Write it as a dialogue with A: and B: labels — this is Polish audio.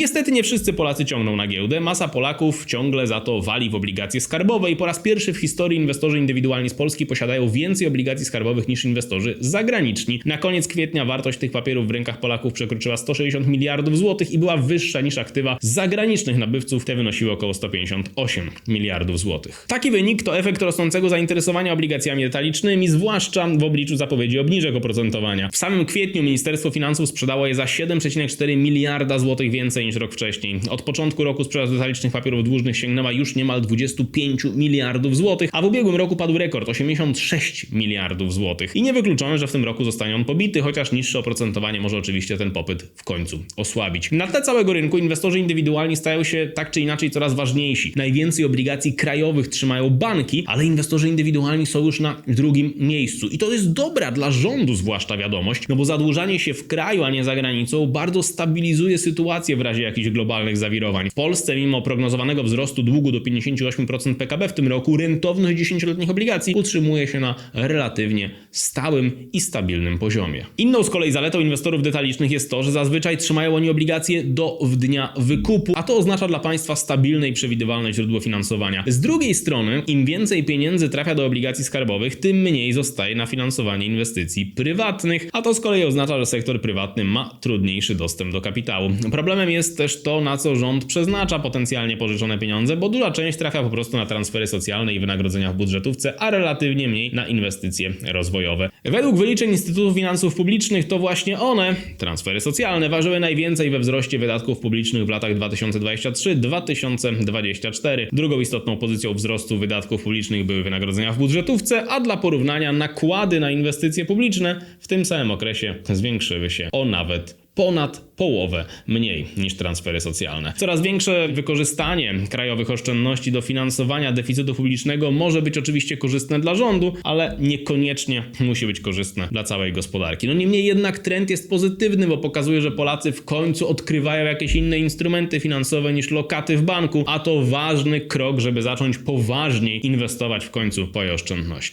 A: Niestety nie wszyscy Polacy ciągną na giełdę, masa Polaków ciągle za to wali w obligacje skarbowe i po raz pierwszy w historii inwestorzy indywidualni z Polski posiadają więcej obligacji skarbowych niż inwestorzy zagraniczni. Na koniec kwietnia wartość tych papierów w rękach Polaków przekroczyła 160 miliardów złotych i była wyższa niż aktywa zagranicznych nabywców, te wynosiły około 158 miliardów złotych. Taki wynik to efekt rosnącego zainteresowania obligacjami detalicznymi, zwłaszcza w obliczu zapowiedzi obniżek oprocentowania. W samym kwietniu Ministerstwo Finansów sprzedało je za 7,4 miliarda złotych więcej niż rok wcześniej. Od początku roku sprzedaż detalicznych papierów dłużnych sięgnęła już niemal 25 miliardów złotych, a w ubiegłym roku padł rekord 86 miliardów złotych. I niewykluczone, że w tym roku zostanie on pobity, chociaż niższe oprocentowanie może oczywiście ten popyt w końcu osłabić. Na tle całego rynku inwestorzy indywidualni stają się tak czy inaczej coraz ważniejsi. Najwięcej obligacji krajowych trzymają banki, ale inwestorzy indywidualni są już na drugim miejscu. I to jest dobra dla rządu zwłaszcza wiadomość, no bo zadłużanie się w kraju, a nie za granicą bardzo stabilizuje sytuację w razie jakichś globalnych zawirowań. W Polsce mimo prognozowanego wzrostu długu do 58% PKB w tym roku rentowność 10-letnich obligacji utrzymuje się na relatywnie stałym i stabilnym poziomie. Inną z kolei zaletą inwestorów detalicznych jest to, że zazwyczaj trzymają oni obligacje do dnia wykupu, a to oznacza dla państwa stabilne i przewidywalne źródło finansowania. Z drugiej strony, im więcej pieniędzy trafia do obligacji skarbowych, tym mniej zostaje na finansowanie inwestycji prywatnych, a to z kolei oznacza, że sektor prywatny ma trudniejszy dostęp do kapitału. Problemem jest też to, na co rząd przeznacza potencjalnie pożyczone pieniądze, bo duża część trafia po prostu na transfery socjalne i wynagrodzenia w budżetówce, a relatywnie mniej na inwestycje rozwojowe. Według wyliczeń Instytutu Finansów Publicznych to właśnie one, transfery socjalne, ważyły najwięcej we wzroście wydatków publicznych w latach 2023-2024. Drugą istotną pozycją wzrostu wydatków publicznych były wynagrodzenia w budżetówce, a dla porównania nakłady na inwestycje publiczne w tym samym okresie zwiększyły się o nawet ponad połowę mniej niż transfery socjalne. Coraz większe wykorzystanie krajowych oszczędności do finansowania deficytu publicznego może być oczywiście korzystne dla rządu, ale niekoniecznie musi być korzystne dla całej gospodarki. No niemniej jednak trend jest pozytywny, bo pokazuje, że Polacy w końcu odkrywają jakieś inne instrumenty finansowe niż lokaty w banku, a to ważny krok, żeby zacząć poważniej inwestować w końcu swoje oszczędności.